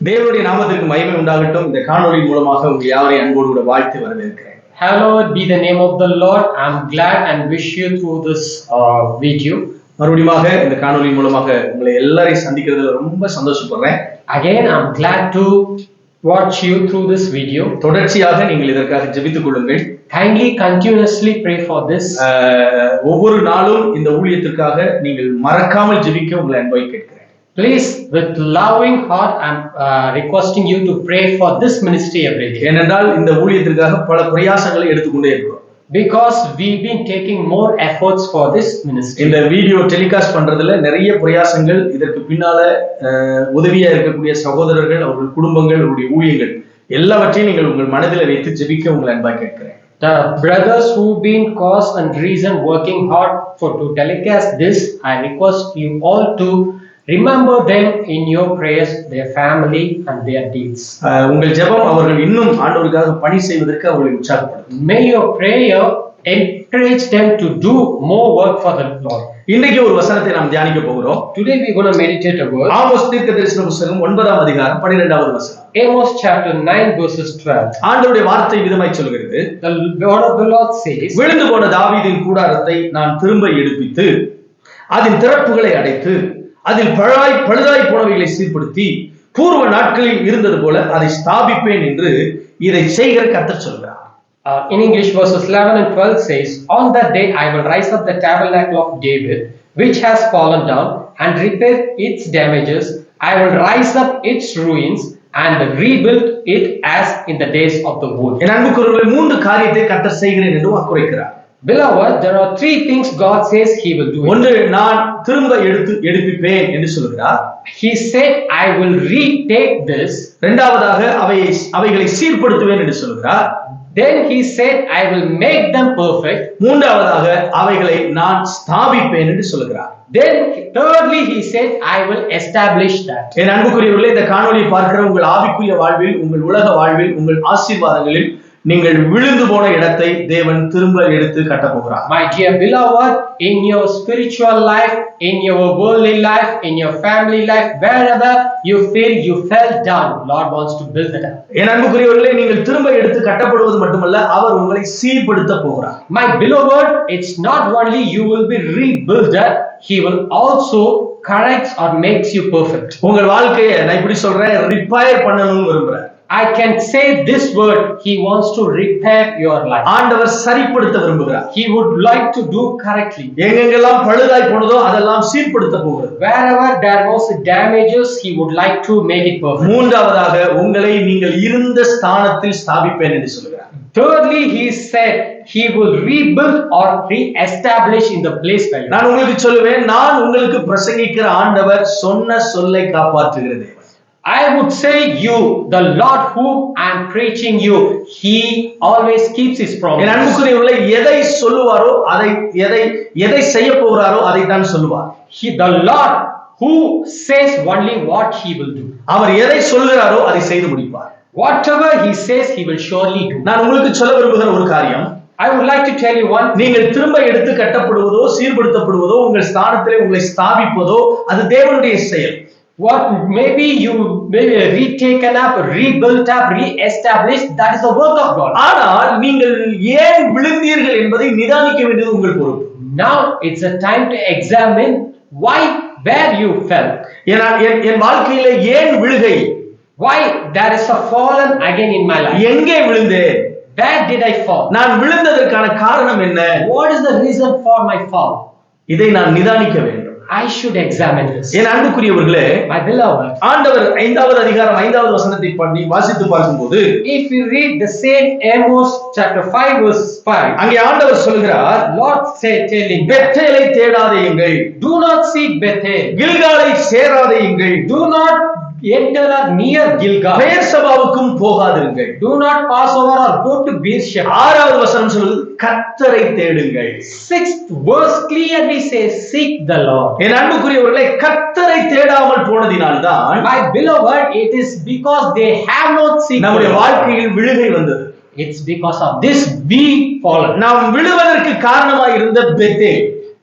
தேவனுடைய நாமத்திற்கு மகிமை உண்டாகட்டும் இந்த காணொளி மூலமாக உங்கள் யாவரையும் அன்போடு கூட வாழ்த்து வரவேற்கிறேன் Hallowed be the name of the Lord. I'm glad and wish you through this uh, video. மறுபடியுமாக இந்த காணொளி மூலமாக உங்களை எல்லாரையும் சந்திக்கிறதுல ரொம்ப சந்தோஷப்படுறேன் Again, I'm glad to watch you through this video. தொடர்ச்சியாக நீங்கள் இதற்காக ஜெபித்துக் கொள்ளுங்கள் continuously pray for this. ஆஹ், ஒவ்வொரு நாளும் இந்த ஊழியத்திற்காக நீங்கள் மறக்காமல் ஜெபிக்க உங்களை அன்பை கேட்கிறேன் Please, with loving heart, I'm uh, requesting you to pray for this ministry every day. ஏனென்றால் இந்த ஊழியத்திற்காக பல பிரயாசங்களை எடுத்துக்கொண்டே இருக்கிறோம் Because we've been taking more efforts for this ministry. இந்த வீடியோ டெலிகாஸ்ட் பண்றதுல நிறைய பிரயாசங்கள் இதற்கு பின்னால உதவியா இருக்கக்கூடிய சகோதரர்கள் அவர்கள் குடும்பங்கள் அவருடைய ஊழியங்கள் எல்லாவற்றையும் நீங்கள் உங்கள் மனதில் வைத்து ஜெபிக்க உங்களை அன்பா கேட்கிறேன் The brothers who've been cause and reason working hard for to telecast this, I request you all to remember them in your prayers, their family and their deeds. ஆஹ், உங்கள் ஜெபம் அவர்கள் இன்னும் ஆண்டவருக்காக பணி செய்வதற்கு அவர்களை உற்சாகப்படுத்தும் May your prayer encourage them to do more work for the Lord. இன்றைக்கு ஒரு வசனத்தை நாம் தியானிக்க போகிறோம் going to meditate a word. Amos தீர்க்க தரிசன புஸ்தகம் ஒன்பதாம் அதிகாரம் பன்னிரெண்டாவது வசனம் Amos chapter 9 verses 12. ஆண்டவருடைய வார்த்தை விதமாய் சொல்கிறது The word of the Lord says, விழுந்து போன தாவீதின் கூடாரத்தை நான் திரும்ப எடுப்பித்து அதன் திறப்புகளை அடைத்து அதில் பழாய் பழுதாய் போனவைகளை சீர்படுத்தி பூர்வ நாட்களில் இருந்தது போல அதை ஸ்தாபிப்பேன் என்று இதை செய்கிற கர்த்தர் சொல்கிறார் Uh, in English, verses 11 and 12 says, On that day I will rise up the tabernacle of David, which has fallen down, and repair its damages. I will rise up its ruins and rebuild it as in the days of the old. என் அன்புக்குறவர்களை மூன்று காரியத்தை கர்த்தர் செய்கிறேன் என்று வாக்குரைக்கிறார் Beloved, there are three things God says He will do. ஒன்று நான் திரும்ப எடுத்து எடுப்பிப்பேன் என்று சொல்கிறார் He said, I will retake this. இரண்டாவதாக அவையை அவைகளை சீர்படுத்துவேன் என்று சொல்கிறார் Then He said, I will make them perfect. மூன்றாவதாக அவைகளை நான் ஸ்தாபிப்பேன் என்று சொல்கிறார் Then, thirdly, He said, I will establish that. என் அன்புக்குரியவர்களே இந்த காணொளியை பார்க்கிற உங்கள் ஆவிக்குரிய வாழ்வில் உங்கள் உலக வாழ்வில் உங்கள் ஆசீர்வாதங்களில் நீங்கள் விழுந்து போன இடத்தை தேவன் திரும்ப எடுத்து கட்டப் போகிறார் My dear beloved, in your spiritual life, in your worldly life, in your family life, wherever you feel you fell down, Lord wants to build it up. என் அன்புக்குரியவர்களே நீங்கள் திரும்ப எடுத்து கட்டப்படுவது மட்டுமல்ல அவர் உங்களை சீர்படுத்த போகிறார் My beloved, it's not only you will be rebuilt, He will also correct or makes you perfect. உங்கள் வாழ்க்கையை நான் இப்படி சொல்றேன் ரிப்பயர் பண்ணணும்னு விரும்புறேன் I can say this word, He wants to repair your life. ஆண்டவர் சரிப்படுத்த விரும்புகிறார் He would like to do correctly. எங்கெங்கெல்லாம் பழுதாய் போனதோ அதெல்லாம் சீர்படுத்த போகிறது Wherever there was damages, He would like to make it perfect. மூன்றாவதாக உங்களை நீங்கள் இருந்த ஸ்தானத்தில் ஸ்தாபிப்பேன் என்று சொல்கிறார் Thirdly, he said he will rebuild or re-establish in the place where you are. நான் உங்களுக்கு சொல்லுவேன் நான் உங்களுக்கு பிரசங்கிக்கிற ஆண்டவர் சொன்ன சொல்லை காப்பாற்றுகிற தேவன் I would say you, the Lord whom I am preaching you, he always keeps his N promise. அன்புக்குரியவர்களை எதை சொல்லுவாரோ அதை எதை எதை செய்ய போகிறாரோ அதை தான் சொல்லுவார் He, the Lord who says only what he will do. அவர் எதை சொல்கிறாரோ அதை செய்து முடிப்பார் Whatever he says, he will surely do. நான் உங்களுக்கு சொல்ல விரும்புகிற ஒரு காரியம் would like to tell you one thing. நீங்கள் திரும்ப எடுத்து கட்டப்படுவதோ சீர்படுத்தப்படுவதோ உங்கள் ஸ்தானத்திலே உங்களை ஸ்தாபிப்பதோ அது தேவனுடைய செயல் What maybe you maybe retaken up, rebuilt up, re-established, that is the work of God. ஆனால் நீங்கள் ஏன் விழுந்தீர்கள் என்பதை நிதானிக்க வேண்டியது உங்கள் பொறுப்பு Now it's a time to examine why, where you fell. என் வாழ்க்கையில ஏன் விழுகை Why there is a fallen again in my life? எங்கே விழுந்தேன் Where did I fall? நான் விழுந்ததற்கான காரணம் என்ன What is the reason for my fall? இதை நான் நிதானிக்க வேண்டும் I should examine this. என் அன்புக்குரியவர்களே My beloved, ஆண்டவர் ஐந்தாவது அதிகாரம் ஐந்தாவது வசனத்தை பண்ணி வாசித்து பார்க்கும்போது if you read the same Amos chapter 5 verse 5, அங்கே ஆண்டவர் சொல்கிறார் Lord say telling, பெத்தேலை தேடாதேயுங்கள் do not seek Bethel, கில்காலை சேராதேயுங்கள் do not enter near Gilgal, பெயர் சபாவுக்கும் போகாதிருங்கள் do not pass over or go to Beersheba. ஆறாவது வசனம் சொல்லுது கத்தரை தேடுங்கள் Sixth verse clearly says, seek the Lord. என் அன்புக்குரியவர்களை கத்தரை தேடாமல் போனதினால்தான் My beloved, it is because they have not seen the நம்முடைய Lord. வாழ்க்கையில் விழுகை வந்தது It's because of this we fallen. நாம் விழுவதற்கு காரணமாய் இருந்த பெத்தே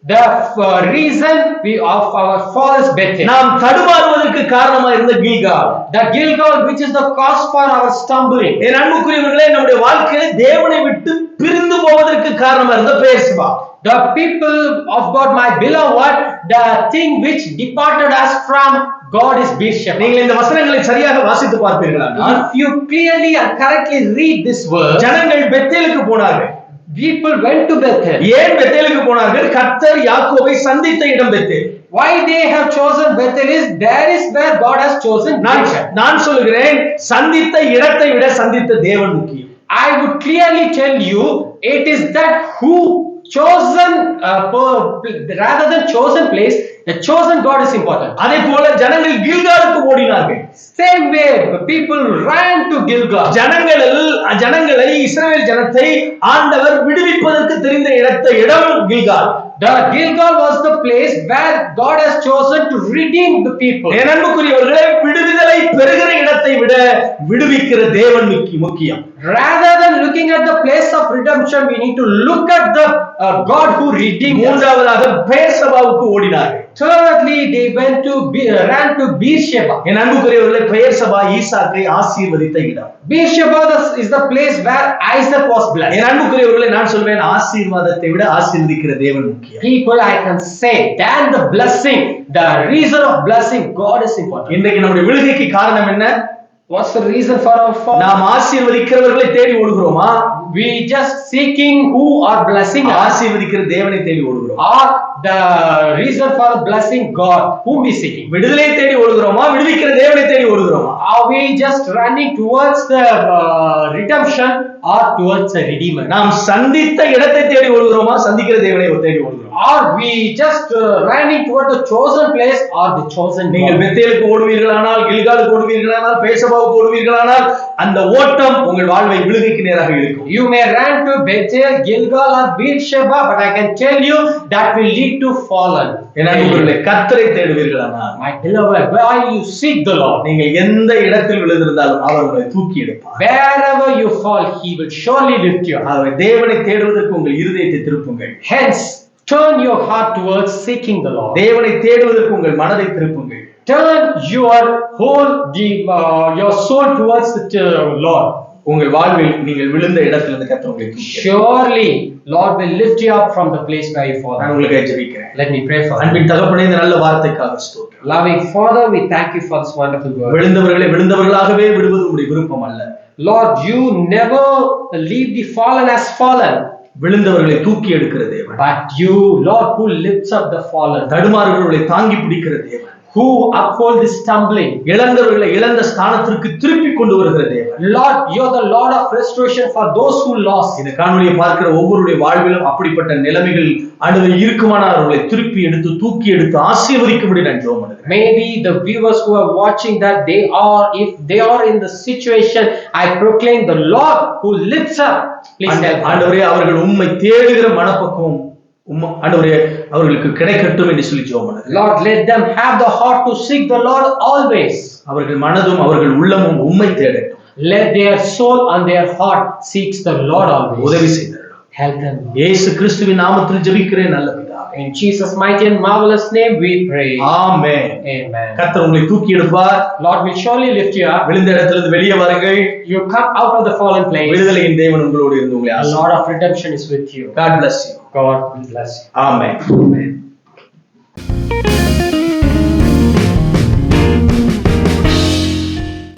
The uh, reason we of our fall is Bethel. நாம் தடுமாறுவதற்கு காரணமா இருந்த கீகால் The Gilgal, which is the cause for our stumbling. என் அன்புக்குரியவர்களே நம்முடைய வாழ்க்கையில தேவனை விட்டு பிரிந்து போவதற்கு காரணமா இருந்த பேசுவா The people of God, my beloved, the thing which departed us from God is Beersheba. நீங்கள் இந்த வசனங்களை சரியாக வாசித்து பார்ப்பீர்களா If you clearly and correctly read this word, ஜனங்கள் பெத்தேலுக்கு போனார்கள் people went to Bethel. ஏன் பெத்தேலுக்கு போனார்கள் கர்த்தர் யாக்கோபை சந்தித்த இடம் Bethel Why they have chosen Bethel is there is where God has chosen நான். நான் சொல்கிறேன் சந்தித்த இடத்தை விட சந்தித்த தேவன் முக்கியம் I would clearly tell you it is that who chosen uh, rather than chosen place, the chosen God is important. அதே போல ஜனங்கள் கில்காலுக்கு ஓடினார்கள் Same way, people ran to Gilgal. ஜனங்களில் ஜனங்களை இஸ்ரேல் ஜனத்தை ஆண்டவர் விடுவிப்பதற்கு தெரிந்த இடத்த இடம் Gilgal Gilgal was the place where God has chosen to redeem the people. என் அன்புக்குரியவர்களே விடுதலை பெறுகிற இடத்தை விட விடுவிக்கிற தேவன் முக்கி- முக்கியம் Rather than looking at the place of redemption, we need to look at the uh, God who redeemed. மூன்றாவதாக பெயர் சபாவுக்கு ஓடினார்கள் Thirdly, they went to Be- uh, ran to Beersheba. என் அன்புக்குரியவர்களே பெயர் சபா ஈசாக்கை ஆசீர்வதித்த இடம் Beersheba is- the place where Isaac was blessed. என் அன்புக்குரியவர்களே நான் சொல்வேன் ஆசீர்வாதத்தை விட ஆசீர்வதிக்கிற தேவன் People, I can say, than the blessing, the reason of blessing, God is important. இன்றைக்கு நம்முடைய விழுகைக்கு காரணம் என்ன What's the reason for our fall? நாம் ஆசீர்வதிக்கிறவர்களை தேடி ஓடுகிறோமா We just seeking who are blessing ஆசீர்வதிக்கிற தேவனை தேடி ஓடுகிறோம் or the reason for blessing God, whom we seeking. விடுதலை தேடி ஓடுகிறோமா விடுவிக்கிற தேவனை தேடி ஓடுகிறோமா Are we just running towards the uh, redemption or towards the redeemer? நாம் சந்தித்த இடத்தை தேடி ஓடுகிறோமா சந்திக்கிற தேவனை தேடி ஓடுகிறோம் Are we just uh, running toward the chosen place or the chosen நீங்கள்? பெத்தேலுக்கு ஓடுவீர்களானால் கில்காலுக்கு ஓடுவீர்களானால் பேசபாவுக்கு ஓடுவீர்களானால் அந்த ஓட்டம் உங்கள் வாழ்வை விழுகைக்கு நேராக இருக்கும் You may run to Bethel, Gilgal, or Beersheba, but I can tell you that will lead to fallen. என் அன்புக்குரியவர்களே, கர்த்தரை தேடுவீர்களானால் My beloved, where you seek the Lord, நீங்கள் எந்த இடத்தில் விழுந்திருந்தாலும் அவர் உங்களை தூக்கி எடுப்பார் wherever you fall, He will surely lift you. ஆகவே தேவனை தேடுவதற்கு உங்கள் இருதயத்தை திருப்புங்கள் Hence, turn your heart towards seeking the Lord. தேவனை தேடுவதற்கு உங்கள் மனதை திருப்புங்கள் Turn your whole, the- uh, your soul towards the uh, Lord. உங்கள் வாழ்வில் நீங்கள் விழுந்த இடத்திலிருந்து கர்த்தர் உங்களை தூக்கி எடுப்பார். Surely, Lord will lift you up from the place where you fall. நான் உங்களுக்கு ஜெபிக்கிறேன் Let me pray for. அன்பின் தகப்பனே இந்த நல்ல வார்த்தைக்காக ஸ்தோத்திரம் Loving Father, we thank you for this wonderful word. விழுந்தவர்களை விழுந்தவர்களாகவே விடுவது உங்களுடைய விருப்பம் அல்ல Lord, you never leave the fallen as fallen, விழுந்தவர்களை தூக்கி எடுக்கிற தேவன். But you, Lord, who lifts up the fallen, தடுமாறுகிறவர்களை தாங்கி பிடிக்கிற தேவன். Who uphold the stumbling. இழந்தவர்களை இழந்த ஸ்தானத்திற்கு திருப்பி கொண்டு வருகிற தேவன் Lord, you're the Lord of restoration for those who lost. இந்த காணொலியை பார்க்கிற ஒவ்வொருடைய வாழ்விலும் அப்படிப்பட்ட நிலைமைகள் அணுவை இருக்குமானால் அவர்களை திருப்பி எடுத்து தூக்கி எடுத்து ஆசீர்வதிக்கும்படி நான் ஜெபம் பண்ணுகிறேன் Maybe the viewers who are watching that they are, if they are in the situation, I proclaim the Lord who lifts up. Please help. us. ஆண்டவரே அவர்கள் உண்மை தேடுகிற மனப்பக்குவம் ஆண்டவரே அவர்களுக்கு கிடைக்கட்டும் என்று சொல்லி ஜெபம் பண்ணுகிறேன் Lord, let them have the heart to seek the Lord always. அவர்கள் மனதும் அவர்கள் உள்ளமும் உண்மை தேடட்டும் Let their soul and their heart seeks the Lord உதவி always. செய்தரணும் Help them. Lord. இயேசு கிறிஸ்துவின் நாமத்தில் ஜெபிக்கிறேன் நல்ல In Jesus' mighty and marvelous name we pray. Amen Amen. கர்த்தர் உங்களை தூக்கி எடுப்பார் Lord will surely lift you up. விழுந்த இடத்திலிருந்து வெளியே வாருங்கள் You come out of the fallen place. விடுதலையின் தேவன் உங்களோடு இருந்து உங்களை The ஆசீர்வதிப்பார். Lord of redemption is with you. God bless you God will bless you. Amen Amen.